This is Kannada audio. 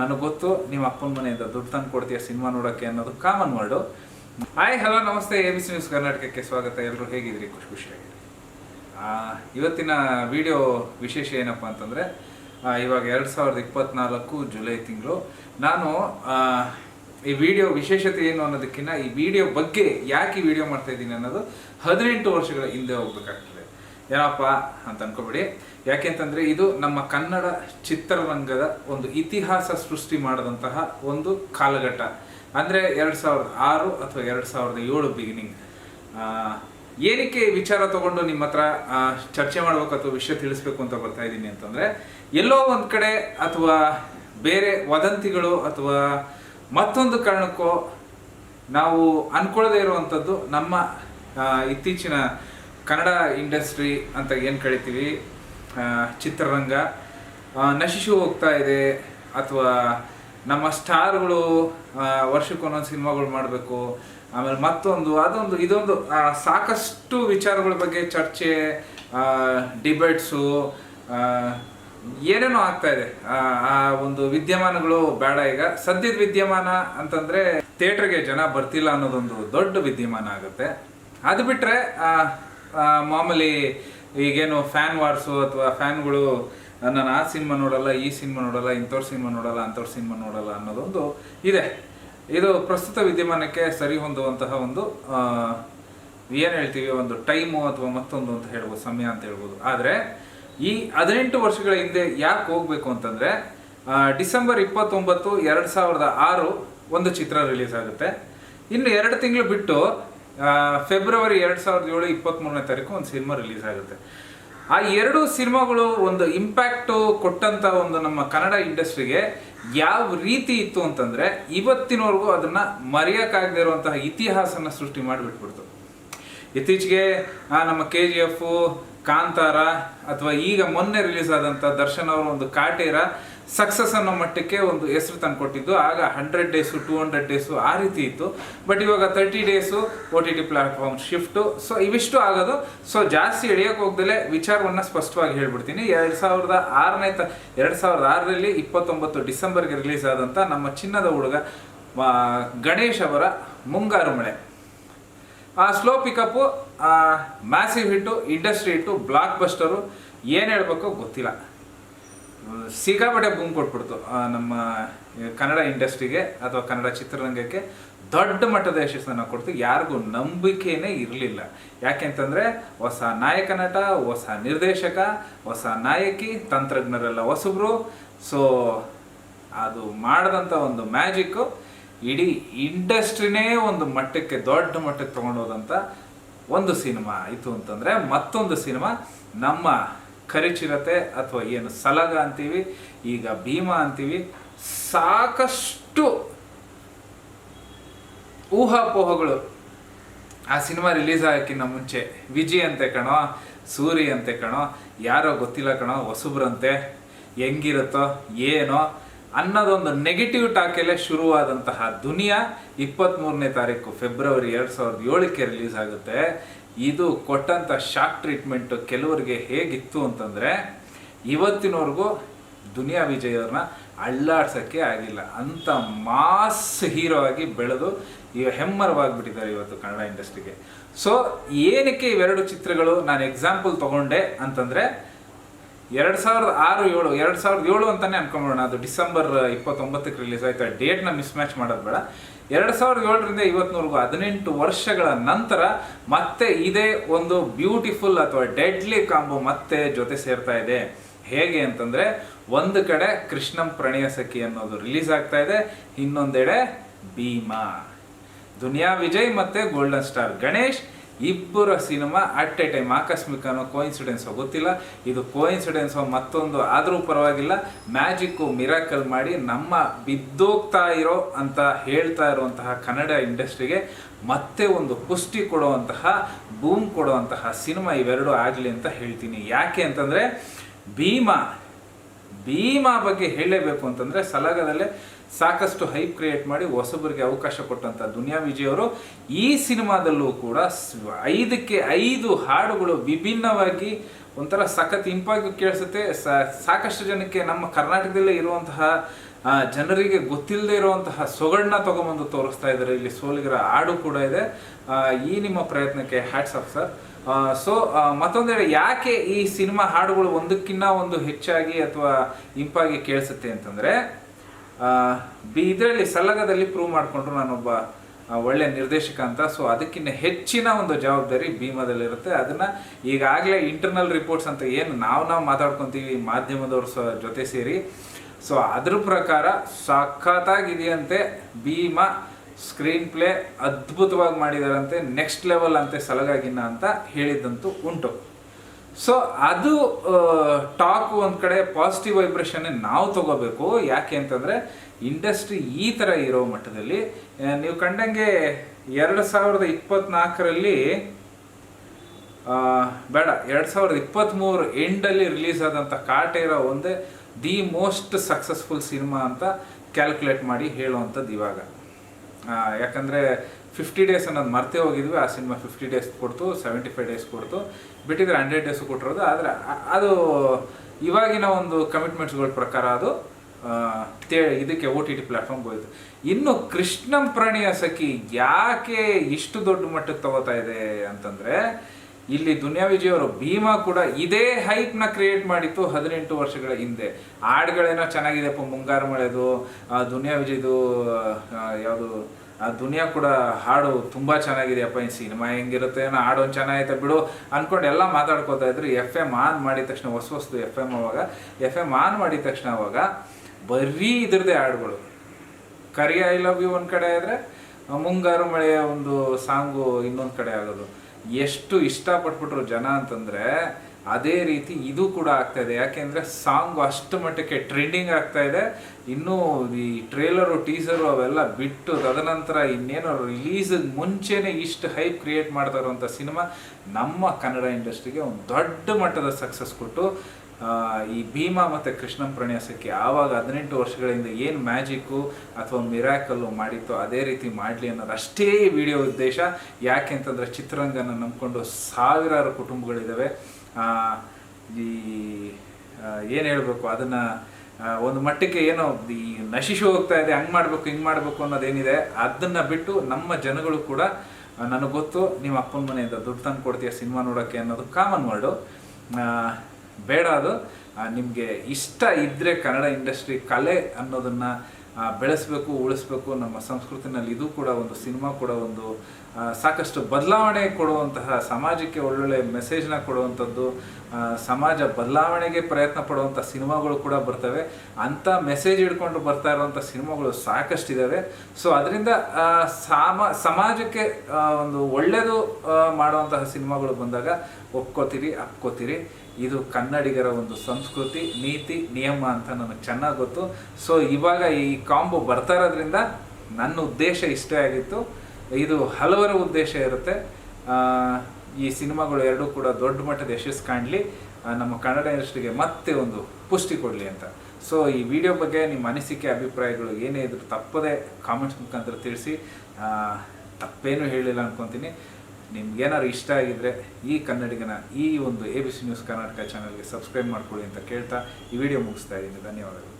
ನನಗೆ ಗೊತ್ತು ನಿಮ್ಮ ಅಪ್ಪನ ಮನೆಯಿಂದ ದುಡ್ಡು ತಂದು ಕೊಡ್ತೀಯ ಸಿನಿಮಾ ನೋಡೋಕ್ಕೆ ಅನ್ನೋದು ಕಾಮನ್ ವರ್ಡು ಹಾಯ್ ಹಲೋ ನಮಸ್ತೆ, ಎ ಬಿ ಸಿ ನ್ಯೂಸ್ ಕರ್ನಾಟಕಕ್ಕೆ ಸ್ವಾಗತ. ಎಲ್ಲರೂ ಹೇಗಿದ್ರಿ ಖುಷಿ ಖುಷಿಯಾಗಿ ಇವತ್ತಿನ ವಿಡಿಯೋ ವಿಶೇಷ ಏನಪ್ಪ ಅಂತಂದರೆ ಇವಾಗ ಎರಡು ಸಾವಿರದ ಇಪ್ಪತ್ನಾಲ್ಕು ಜುಲೈ ತಿಂಗಳು. ನಾನು ಈ ವಿಡಿಯೋ ವಿಶೇಷತೆ ಏನು ಅನ್ನೋದಕ್ಕಿಂತ ಈ ವಿಡಿಯೋ ಬಗ್ಗೆ ಯಾಕೆ ವಿಡಿಯೋ ಮಾಡ್ತಾ ಇದ್ದೀನಿ ಅನ್ನೋದು ಹದಿನೆಂಟು ವರ್ಷಗಳ ಹಿಂದೆ ಹೋಗ್ಬೇಕಾಗ್ತದೆ. ಏನಪ್ಪ ಅಂತ ಅನ್ಕೋಬೇಡಿ. ಯಾಕೆಂತಂದ್ರೆ ಇದು ನಮ್ಮ ಕನ್ನಡ ಚಿತ್ರರಂಗದ ಒಂದು ಇತಿಹಾಸ ಸೃಷ್ಟಿ ಮಾಡಿದಂತಹ ಒಂದು ಕಾಲಘಟ್ಟ. ಅಂದ್ರೆ ಎರಡ್ ಸಾವಿರದ ಆರು ಅಥವಾ ಎರಡ್ ಸಾವಿರದ ಏಳು ಬಿಗಿನಿಂಗ್ ಏನಕ್ಕೆ ವಿಚಾರ ತಗೊಂಡು ನಿಮ್ಮ ಹತ್ರ ಚರ್ಚೆ ಮಾಡ್ಬೇಕು ಅಥವಾ ವಿಷಯ ತಿಳಿಸ್ಬೇಕು ಅಂತ ಬರ್ತಾ ಇದ್ದೀನಿ ಅಂತಂದ್ರೆ, ಎಲ್ಲೋ ಒಂದ್ ಕಡೆ ಅಥವಾ ಬೇರೆ ವದಂತಿಗಳು ಅಥವಾ ಮತ್ತೊಂದು ಕಾರಣಕ್ಕೋ ನಾವು ಅನ್ಕೊಳ್ಳದೇ ಇರುವಂಥದ್ದು ನಮ್ಮ ಇತ್ತೀಚಿನ ಕನ್ನಡ ಇಂಡಸ್ಟ್ರಿ ಅಂತ ಏನು ಕರಿತೀವಿ? ಚಿತ್ರರಂಗ. ನಶಿಸಿ ಹೋಗ್ತಾ ಇದೆ. ಅಥವಾ ನಮ್ಮ ಸ್ಟಾರ್ಗಳು ವರ್ಷಕ್ಕೊಂದೊಂದು ಸಿನಿಮಾಗಳು ಮಾಡಬೇಕು. ಆಮೇಲೆ ಮತ್ತೊಂದು ಅದೊಂದು ಇದೊಂದು ಸಾಕಷ್ಟು ವಿಚಾರಗಳ ಬಗ್ಗೆ ಚರ್ಚೆ ಡಿಬೇಟ್ಸು ಏನೇನೋ ಆಗ್ತಾ ಇದೆ. ಆ, ಒಂದು ವಿದ್ಯಮಾನಗಳು ಬೇಡ ಈಗ. ಸದ್ಯದ ವಿದ್ಯಮಾನ ಅಂತಂದ್ರೆ ಥಿಯೇಟರ್ಗೆ ಜನ ಬರ್ತಿಲ್ಲ ಅನ್ನೋದೊಂದು ದೊಡ್ಡ ವಿದ್ಯಮಾನ ಆಗುತ್ತೆ. ಅದು ಆ, ಮಾಮೂಲಿ ಈಗೇನು ಫ್ಯಾನ್ ವಾರ್ಸು ಅಥವಾ ಫ್ಯಾನ್ಗಳು ನಾನು ಆ ಸಿನಿಮಾ ನೋಡಲ್ಲ, ಈ ಸಿನಿಮಾ ನೋಡಲ್ಲ ಇಂಥವ್ರ ಸಿನಿಮಾ ನೋಡಲ್ಲ ಅಂಥವ್ರ ಸಿನಿಮಾ ನೋಡಲ್ಲ ಅನ್ನೋದೊಂದು ಇದೆ. ಇದು ಪ್ರಸ್ತುತ ವಿದ್ಯಮಾನಕ್ಕೆ ಸರಿ ಹೊಂದುವಂತಹ ಒಂದು ಏನು ಹೇಳ್ತೀವಿ, ಒಂದು ಟೈಮು ಅಥವಾ ಮತ್ತೊಂದು ಅಂತ ಹೇಳ್ಬೋದು, ಸಮಯ ಅಂತ ಹೇಳ್ಬೋದು. ಆದರೆ ಈ ಹದಿನೆಂಟು ವರ್ಷಗಳ ಹಿಂದೆ ಯಾಕೆ ಹೋಗ್ಬೇಕು ಅಂತಂದರೆ ಡಿಸೆಂಬರ್ ಇಪ್ಪತ್ತೊಂಬತ್ತು, ಎರಡು ಸಾವಿರದ ಆರು ಒಂದು ಚಿತ್ರ ರಿಲೀಸ್ ಆಗುತ್ತೆ. ಇನ್ನು ಎರಡು ತಿಂಗಳು ಬಿಟ್ಟು ಫೆಬ್ರವರಿ ಎರಡು ಸಾವಿರದ ಏಳು ಇಪ್ಪತ್ತ್ಮೂರನೇ ತಾರೀಕು ಒಂದು ಸಿನಿಮಾ ರಿಲೀಸ್ ಆಗುತ್ತೆ. ಆ ಎರಡು ಸಿನಿಮಾಗಳು ಒಂದು ಇಂಪ್ಯಾಕ್ಟ್ ಕೊಟ್ಟಂತ ಒಂದು ನಮ್ಮ ಕನ್ನಡ ಇಂಡಸ್ಟ್ರಿಗೆ ಯಾವ ರೀತಿ ಇತ್ತು ಅಂತಂದ್ರೆ ಇವತ್ತಿನವರೆಗೂ ಅದನ್ನ ಮರೆಯೋಕ್ಕಾಗದೇ ಇರುವಂತಹ ಇತಿಹಾಸನ ಸೃಷ್ಟಿ ಮಾಡಿಬಿಟ್ಬಿಡ್ತು. ಇತ್ತೀಚೆಗೆ ನಮ್ಮ ಕೆ ಜಿ ಎಫು ಕಾಂತಾರ, ಅಥವಾ ಈಗ ಮೊನ್ನೆ ರಿಲೀಸ್ ಆದಂಥ ದರ್ಶನ್ ಅವರ ಒಂದು ಕಾಟೇರ ಸಕ್ಸಸ್ ಅನ್ನೋ ಮಟ್ಟಕ್ಕೆ ಒಂದು ಹೆಸರು ತಂದುಕೊಟ್ಟಿದ್ದು ಆಗ hundred days two hundred days ಆ ರೀತಿ ಇತ್ತು. ಬಟ್ ಇವಾಗ thirty days O T T platform shift so ಇವಿಷ್ಟು ಆಗೋದು. ಸೊ ಜಾಸ್ತಿ ಎಳೆಯೋಕೆ ಹೋಗ್ದಲೇ ವಿಚಾರವನ್ನು ಸ್ಪಷ್ಟವಾಗಿ ಹೇಳ್ಬಿಡ್ತೀನಿ. ಎರಡು ಸಾವಿರದ ಆರನೇ ತ, ಎರಡು ಸಾವಿರದ ಆರರಲ್ಲಿ ಇಪ್ಪತ್ತೊಂಬತ್ತು ಡಿಸೆಂಬರ್ಗೆ ರಿಲೀಸ್ ಆದಂಥ ನಮ್ಮ ಚಿನ್ನದ ಹುಡುಗ ಗಣೇಶ್ ಅವರ ಮುಂಗಾರು ಮಳೆ. ಆ slow pickup massive hit industry hit blockbuster ಏನು ಹೇಳ್ಬೇಕೋ ಗೊತ್ತಿಲ್ಲ. ಸಿಕ್ಕಾಪಟ್ಟೆ ಬೂಮ್ ಕೊಟ್ಬಿಡ್ತು. ನಮ್ಮ ಕನ್ನಡ ಇಂಡಸ್ಟ್ರಿಗೆ ಅಥವಾ ಕನ್ನಡ ಚಿತ್ರರಂಗಕ್ಕೆ ದೊಡ್ಡ ಮಟ್ಟದ ಯಶಸ್ಸನ್ನು ಕೊಡ್ತು. ಯಾರಿಗೂ ನಂಬಿಕೆನೇ ಇರಲಿಲ್ಲ. ಯಾಕೆಂತಂದ್ರೆ, ಹೊಸ ನಾಯಕ ನಟ, ಹೊಸ ನಿರ್ದೇಶಕ, ಹೊಸ ನಾಯಕಿ, ತಂತ್ರಜ್ಞರೆಲ್ಲ ಹೊಸಬ್ರು. ಸೊ ಅದು ಮಾಡಿದಂಥ ಒಂದು ಮ್ಯಾಜಿಕ್ಕು ಇಡೀ ಇಂಡಸ್ಟ್ರಿನೇ ಒಂದು ಮಟ್ಟಕ್ಕೆ ದೊಡ್ಡ ಮಟ್ಟಕ್ಕೆ ತಗೊಂಡೋದಂಥ ಒಂದು ಸಿನಿಮಾ. ಆಯಿತು ಅಂತಂದರೆ ಮತ್ತೊಂದು ಸಿನಿಮಾ ನಮ್ಮ ಕರಿಚಿರತೆ ಅಥವಾ ಏನು ಸಲಗ ಅಂತೀವಿ, ಈಗ ಭೀಮ ಅಂತೀವಿ, ಸಾಕಷ್ಟು ಊಹಾಪೋಹಗಳು. ಆ ಸಿನಿಮಾ ರಿಲೀಸ್ ಆಗೋಕ್ಕಿಂತ ಮುಂಚೆ, ವಿಜಿ ಅಂತೆ ಕಣೋ, ಸೂರಿ ಅಂತೆ ಕಣೋ, ಯಾರೋ ಗೊತ್ತಿಲ್ಲ ಕಣೋ, ಹೊಸಬ್ರಂತೆ, ಹೆಂಗಿರುತ್ತೋ, ಏನೋ, ಅನ್ನೋದೊಂದು ನೆಗೆಟಿವ್ ಟಾಕೆಲೆ ಶುರುವಾದಂತಹ ದುನಿಯಾ ಇಪ್ಪತ್ತ್ಮೂರನೇ ತಾರೀಕು, ಫೆಬ್ರವರಿ ಎರಡು ಸಾವಿರದ ಏಳಕ್ಕೆ ರಿಲೀಸ್ ಆಗುತ್ತೆ. ಇದು ಕೊಟ್ಟಂಥ ಶಾಕ್ ಟ್ರೀಟ್ಮೆಂಟ್ ಕೆಲವರಿಗೆ ಹೇಗಿತ್ತು ಅಂತಂದರೆ, ಇವತ್ತಿನವರೆಗೂ ದುನಿಯಾ ವಿಜಯ್ ಅವ್ರನ್ನ ಅಳ್ಳಾಡ್ಸೋಕ್ಕೆ ಆಗಿಲ್ಲ. ಅಂತ ಮಾಸ್ ಹೀರೋ ಆಗಿ ಬೆಳೆದು ಈಗ ಹೆಮ್ಮರವಾಗಿಬಿಟ್ಟಿದ್ದಾರೆ ಇವತ್ತು ಕನ್ನಡ ಇಂಡಸ್ಟ್ರಿಗೆ. ಸೊ ಏನಕ್ಕೆ ಇವೆರಡು ಚಿತ್ರಗಳು ನಾನು ಎಕ್ಸಾಂಪಲ್ ತಗೊಂಡೆ ಅಂತಂದರೆ, ಎರಡು ಸಾವಿರದ ಆರು ಏಳು, ಎರಡು ಸಾವಿರದ ಏಳು ಅಂತಾನೆ ಅನ್ಕೊಂಬೋಣ ಅದು ಡಿಸೆಂಬರ್ ಇಪ್ಪತ್ತೊಂಬತ್ತಕ್ಕೆ ರಿಲೀಸ್ ಆಯಿತು. ಆ ಡೇಟ್ನ ಮಿಸ್ ಮ್ಯಾಚ್ ಮಾಡೋದು ಬೇಡ. ಎರಡು ಸಾವಿರದ ಏಳರಿಂದ ಇವತ್ತಿನವರೆಗೂ ಹದಿನೆಂಟು ವರ್ಷಗಳ ನಂತರ ಮತ್ತೆ ಇದೇ ಒಂದು ಬ್ಯೂಟಿಫುಲ್ ಅಥವಾ ಡೆಡ್ಲಿ ಕಾಂಬೋ ಮತ್ತೆ ಜೊತೆ ಸೇರ್ತಾ ಇದೆ. ಹೇಗೆ ಅಂತಂದ್ರೆ, ಒಂದು ಕಡೆ ಕೃಷ್ಣಂ ಪ್ರಣಯ ಸಖಿ ಅನ್ನೋದು ರಿಲೀಸ್ ಆಗ್ತಾ ಇದೆ, ಇನ್ನೊಂದೆಡೆ ಭೀಮಾ. ದುನಿಯಾ ವಿಜಯ್ ಮತ್ತೆ ಗೋಲ್ಡನ್ ಸ್ಟಾರ್ ಗಣೇಶ್ ಇಬ್ಬರ ಸಿನಿಮಾ ಅಟ್ ಎ ಟೈಮ್ ಆಕಸ್ಮಿಕ ಅನ್ನೋ ಕೋಇನ್ಸಿಡೆನ್ಸೋ ಗೊತ್ತಿಲ್ಲ. ಇದು ಕೋಇನ್ಸಿಡೆನ್ಸೋ ಮತ್ತೊಂದು ಆದರೂ ಪರವಾಗಿಲ್ಲ. ಮ್ಯಾಜಿಕ್ಕು ಮಿರಾಕಲ್ ಮಾಡಿ ನಮ್ಮ ಬಿದ್ದೋಗ್ತಾ ಇರೋ ಅಂತ ಹೇಳ್ತಾ ಇರುವಂತಹ ಕನ್ನಡ ಇಂಡಸ್ಟ್ರಿಗೆ ಮತ್ತೆ ಒಂದು ಪುಷ್ಟಿ ಕೊಡುವಂತಹ ಬೂಮ್ ಕೊಡುವಂತಹ ಸಿನಿಮಾ ಇವೆರಡೂ ಆಗಲಿ ಅಂತ ಹೇಳ್ತೀನಿ. ಯಾಕೆ ಅಂತಂದರೆ ಭೀಮಾ ಭೀಮಾ ಬಗ್ಗೆ ಹೇಳಲೇಬೇಕು ಅಂತಂದರೆ ಸಲಗದಲ್ಲೇ ಸಾಕಷ್ಟು ಹೈಪ್ ಕ್ರಿಯೇಟ್ ಮಾಡಿ ಹೊಸಬರಿಗೆ ಅವಕಾಶ ಕೊಟ್ಟಂಥ ದುನಿಯಾ ವಿಜಯ್ ಅವರು ಈ ಸಿನಿಮಾದಲ್ಲೂ ಕೂಡ ಐದಕ್ಕೆ ಐದು ಹಾಡುಗಳು ವಿಭಿನ್ನವಾಗಿ ಒಂಥರ ಸಖತ್ ಇಂಪಾಗಿ ಕೇಳಿಸುತ್ತೆ. ಸಾಕಷ್ಟು ಜನಕ್ಕೆ ನಮ್ಮ ಕರ್ನಾಟಕದಲ್ಲೇ ಇರುವಂತಹ ಜನರಿಗೆ ಗೊತ್ತಿಲ್ಲದೆ ಇರುವಂತಹ ಸೊಗಡನ್ನ ತಗೊಂಬಂದು ತೋರಿಸ್ತಾ ಇದ್ದಾರೆ. ಇಲ್ಲಿ ಸೋಲಿಗರ ಹಾಡು ಕೂಡ ಇದೆ. ಈ ನಿಮ್ಮ ಪ್ರಯತ್ನಕ್ಕೆ ಹ್ಯಾಟ್ಸ್ ಆಫ್ ಸರ್ ಸೊ ಮತ್ತೊಂದೆಡೆ ಯಾಕೆ ಈ ಸಿನಿಮಾ ಹಾಡುಗಳು ಒಂದಕ್ಕಿಂತ ಒಂದು ಹೆಚ್ಚಾಗಿ ಅಥವಾ ಇಂಪಾಗಿ ಕೇಳಿಸುತ್ತೆ ಅಂತಂದ್ರೆ ಬಿ, ಇದರಲ್ಲಿ ಸಲ್ಲಗದಲ್ಲಿ ಪ್ರೂವ್ ಮಾಡಿಕೊಂಡ್ರು ನಾನೊಬ್ಬ ಒಳ್ಳೆ ನಿರ್ದೇಶಕ ಅಂತ. ಸೊ ಅದಕ್ಕಿಂತ ಹೆಚ್ಚಿನ ಒಂದು ಜವಾಬ್ದಾರಿ ಭೀಮಾದಲ್ಲಿರುತ್ತೆ. ಅದನ್ನ ಈಗಾಗಲೇ ಇಂಟರ್ನಲ್ ರಿಪೋರ್ಟ್ಸ್ ಅಂತ ಏನು ನಾವು ನಾವು ಮಾತಾಡ್ಕೊತೀವಿ, ಮಾಧ್ಯಮದವ್ರ ಜೊತೆ ಸೇರಿ. ಸೊ ಅದ್ರ ಪ್ರಕಾರ ಸಖತ್ತಾಗಿದೆಯಂತೆ ಭೀಮಾ ಸ್ಕ್ರೀನ್ ಪ್ಲೇ ಅದ್ಭುತವಾಗಿ ಮಾಡಿದಾರಂತೆ ನೆಕ್ಸ್ಟ್ ಲೆವೆಲ್ ಅಂತೆ ಸಲಗಾಗಿನ ಅಂತ ಹೇಳಿದ್ದಂತೂ ಉಂಟು. ಸೊ ಅದು ಟಾಕ್ ಒಂದು ಕಡೆ ಪಾಸಿಟಿವ್ ವೈಬ್ರೇಷನ್ ನಾವು ತಗೋಬೇಕು. ಯಾಕೆ ಅಂತಂದರೆ ಇಂಡಸ್ಟ್ರಿ ಈ ಥರ ಇರೋ ಮಟ್ಟದಲ್ಲಿ ನೀವು ಕಂಡಂಗೆ ಎರಡು ಸಾವಿರದ ಇಪ್ಪತ್ನಾಲ್ಕರಲ್ಲಿ ಆ, ಬೇಡ ಎರಡು ಸಾವಿರದ ಇಪ್ಪತ್ತ್ಮೂರು ಎಂಡಲ್ಲಿ ರಿಲೀಸ್ ಆದಂಥ ಕಾಟೇರ ಒಂದೇ ದಿ ಮೋಸ್ಟ್ ಸಕ್ಸಸ್ಫುಲ್ ಸಿನಿಮಾ ಅಂತ ಕ್ಯಾಲ್ಕುಲೇಟ್ ಮಾಡಿ ಹೇಳುವಂಥದ್ದು ಇವಾಗ. ಯಾಕಂದ್ರೆ ಫಿಫ್ಟಿ ಡೇಸ್ ಅನ್ನೋದು ಮರ್ತೇ ಹೋಗಿದ್ವಿ, ಆ ಸಿನಿಮಾ ಫಿಫ್ಟಿ ಡೇಸ್ ಕೊಡ್ತು ಸೆವೆಂಟಿ ಫೈವ್ ಡೇಸ್ ಕೊಡ್ತು. ಬಿಟ್ಟಿದ್ರೆ ಹಂಡ್ರೆಡ್ ಡೇಸ್ ಕೊಟ್ಟಿರೋದು, ಆದರೆ ಅದು ಇವಾಗಿನ ಒಂದು ಕಮಿಟ್ಮೆಂಟ್ಸ್ಗಳ ಪ್ರಕಾರ ಅದು ಇದಕ್ಕೆ ಓ ಟಿ ಟಿ ಪ್ಲಾಟ್ಫಾರ್ಮ್ ಹೋಯ್ತು. ಇನ್ನು ಕೃಷ್ಣಂ ಪ್ರಣಯ ಸಖಿ ಯಾಕೆ ಇಷ್ಟು ದೊಡ್ಡ ಮಟ್ಟಕ್ಕೆ ತಗೋತಾ ಇದೆ ಅಂತಂದ್ರೆ ಇಲ್ಲಿ ದುನಿಯಾ ವಿಜಯ್ ಅವರು ಭೀಮಾ ಕೂಡ ಇದೇ ಹೈಪ್ನ ಕ್ರಿಯೇಟ್ ಮಾಡಿತ್ತು ಹದಿನೆಂಟು ವರ್ಷಗಳ ಹಿಂದೆ. ಹಾಡುಗಳೇನೋ ಚೆನ್ನಾಗಿದೆಪ್ಪ ಮುಂಗಾರು ಮಳೆದು ದುನಿಯಾ ವಿಜಯ್ದು ಯಾವುದು, ಆ ದುನಿಯಾ ಕೂಡ ಹಾಡು ತುಂಬಾ ಚೆನ್ನಾಗಿದೆಯಪ್ಪ ಈ ಸಿನಿಮಾ ಹೆಂಗಿರುತ್ತೆ ಏನೋ ಹಾಡು ಒಂದು ಚೆನ್ನಾಗೈತೆ ಬಿಡು ಅನ್ಕೊಂಡು ಎಲ್ಲ ಮಾತಾಡ್ಕೋತಾ ಇದ್ರು. ಎಫ್ ಎಂ ಆನ್ ಮಾಡಿದ ತಕ್ಷಣ, ಹೊಸ ಹೊಸದು ಎಫ್ ಎಂ ಅವಾಗ. ಎಫ್ ಎಂ ಆನ್ ಮಾಡಿದ ತಕ್ಷಣ ಅವಾಗ ಬರೀ ಇದ್ರದ್ದೇ ಹಾಡುಗಳು. ಕರಿ ಐ ಲವ್ ಯು ಒಂದ್ ಕಡೆ ಆದರೆ, ಮುಂಗಾರು ಮಳೆಯ ಒಂದು ಸಾಂಗು ಇನ್ನೊಂದು ಕಡೆ ಆಗೋದು. ಎಷ್ಟು ಇಷ್ಟಪಟ್ಬಿಟ್ರು ಜನ ಅಂತಂದ್ರೆ ಅದೇ ರೀತಿ ಇದು ಕೂಡ ಆಗ್ತಾ ಇದೆ. ಯಾಕೆಂದ್ರೆ ಸಾಂಗ್ ಅಷ್ಟು ಮಟ್ಟಕ್ಕೆ ಟ್ರೆಂಡಿಂಗ್ ಆಗ್ತಾ ಇದೆ. ಇನ್ನು ಈ ಟ್ರೇಲರು ಟೀಸರು ಅವೆಲ್ಲ ಬಿಟ್ಟು ತದನಂತರ ಇನ್ನೇನೋ ರಿಲೀಸ್ ಮುಂಚೆನೆ ಇಷ್ಟು ಹೈಪ್ ಕ್ರಿಯೇಟ್ ಮಾಡ್ತಾ ಇರುವಂಥ ಸಿನಿಮಾ ನಮ್ಮ ಕನ್ನಡ ಇಂಡಸ್ಟ್ರಿಗೆ ಒಂದು ದೊಡ್ಡ ಮಟ್ಟದ ಸಕ್ಸಸ್ ಕೊಟ್ಟು ಈ ಭೀಮಾ ಮತ್ತು ಕೃಷ್ಣಂ ಪ್ರಣಯಸಕ್ಕೆ ಆವಾಗ ಹದಿನೆಂಟು ವರ್ಷಗಳಿಂದ ಏನು ಮ್ಯಾಜಿಕ್ಕು ಅಥವಾ ಮಿರಾಕಲ್ಲು ಮಾಡಿತ್ತು ಅದೇ ರೀತಿ ಮಾಡಲಿ ಅನ್ನೋದು ಅಷ್ಟೇ ವಿಡಿಯೋ ಉದ್ದೇಶ. ಯಾಕೆ ಅಂತಂದ್ರೆ ಚಿತ್ರರಂಗನ ನಂಬಿಕೊಂಡು ಸಾವಿರಾರು ಕುಟುಂಬಗಳಿದ್ದಾವೆ ಈ ಏನು ಹೇಳಬೇಕು ಅದನ್ನು ಒಂದು ಮಟ್ಟಕ್ಕೆ ಏನೋ ಈ ನಶಿಸಿ ಹೋಗ್ತಾ ಇದೆ, ಹಂಗೆ ಮಾಡಬೇಕು, ಹಿಂಗೆ ಮಾಡಬೇಕು ಅನ್ನೋದೇನಿದೆ, ಅದನ್ನು ಬಿಟ್ಟು ನಮ್ಮ ಜನಗಳು ಕೂಡ ನನಗೆ ಗೊತ್ತು, ನಿಮ್ಮ ಅಪ್ಪನ ಮನೆಯಿಂದ ದುಡ್ಡು ತಂದು ಕೊಡ್ತೀಯ ಸಿನಿಮಾ ನೋಡೋಕ್ಕೆ ಅನ್ನೋದು ಕಾಮನ್ ವರ್ಡು ಬೇಡ ಅದು. ನಿಮಗೆ ಇಷ್ಟ ಇದ್ದರೆ ಕನ್ನಡ ಇಂಡಸ್ಟ್ರಿ ಕಲೆ ಅನ್ನೋದನ್ನು ಬೆಳೆಸಬೇಕು, ಉಳಿಸ್ಬೇಕು ನಮ್ಮ ಸಂಸ್ಕೃತಿನಲ್ಲಿ ಇದು ಕೂಡ ಒಂದು ಸಿನಿಮಾ ಕೂಡ ಒಂದು ಸಾಕಷ್ಟು ಬದಲಾವಣೆ ಕೊಡುವಂತಹ, ಸಮಾಜಕ್ಕೆ ಒಳ್ಳೊಳ್ಳೆ ಮೆಸೇಜ್ನ ಕೊಡುವಂಥದ್ದು ಸಮಾಜ ಬದಲಾವಣೆಗೆ ಪ್ರಯತ್ನ ಪಡುವಂಥ ಸಿನಿಮಾಗಳು ಕೂಡ ಬರ್ತವೆ. ಅಂಥ ಮೆಸೇಜ್ ಹಿಡ್ಕೊಂಡು ಬರ್ತಾ ಇರುವಂಥ ಸಿನಿಮಾಗಳು ಸಾಕಷ್ಟಿದ್ದಾವೆ ಸೊ ಅದರಿಂದ ಸಾಮ, ಸಮಾಜಕ್ಕೆ ಒಂದು ಒಳ್ಳೆಯದು ಮಾಡುವಂತಹ ಸಿನಿಮಾಗಳು ಬಂದಾಗ ಒಪ್ಕೋತೀರಿ, ಅಪ್ಕೋತೀರಿ. ಇದು ಕನ್ನಡಿಗರ ಒಂದು ಸಂಸ್ಕೃತಿ, ನೀತಿ, ನಿಯಮ ಅಂತ ನನಗೆ ಚೆನ್ನಾಗಿ ಗೊತ್ತು. ಸೊ ಇವಾಗ ಈ ಕಾಂಬೋ ಬರ್ತಾ ಇರೋದ್ರಿಂದ ನನ್ನ ಉದ್ದೇಶ ಇಷ್ಟೇ ಆಗಿತ್ತು. ಇದು ಹಲವರ ಉದ್ದೇಶ ಇರುತ್ತೆ. ಈ ಸಿನಿಮಾಗಳು ಎರಡೂ ಕೂಡ ದೊಡ್ಡ ಮಟ್ಟದ ಯಶಸ್ಸು ಕಾಣಲಿ. ನಮ್ಮ ಕನ್ನಡ ಇಂಡಸ್ಟ್ರಿಗೆ ಮತ್ತೆ ಒಂದು ಪುಷ್ಟಿ ಕೊಡಲಿ ಅಂತ. ಸೊ ಈ ವಿಡಿಯೋ ಬಗ್ಗೆ ನಿಮ್ಮ ಅನಿಸಿಕೆ, ಅಭಿಪ್ರಾಯಗಳು ಏನೇ ಇದ್ರು ತಪ್ಪದೇ ಕಾಮೆಂಟ್ಸ್ ಮುಖಾಂತರ ತಿಳಿಸಿ. ತಪ್ಪೇನು ಹೇಳಿಲ್ಲ ಅನ್ಕೊತೀನಿ. ನಿಮ್ಗೇನಾದ್ರು ಇಷ್ಟ ಆಗಿದ್ರೆ ಈ ಕನ್ನಡಿಗನ ಈ ಒಂದು A B C news Karnataka ಚಾನಲ್ಗೆ ಸಬ್ಸ್ಕ್ರೈಬ್ ಮಾಡ್ಕೊಳ್ಳಿ ಅಂತ ಕೇಳ್ತಾ ಈ ವಿಡಿಯೋ ಮುಗಿಸ್ತಾ ಇದ್ದೀನಿ. ಧನ್ಯವಾದಗಳು.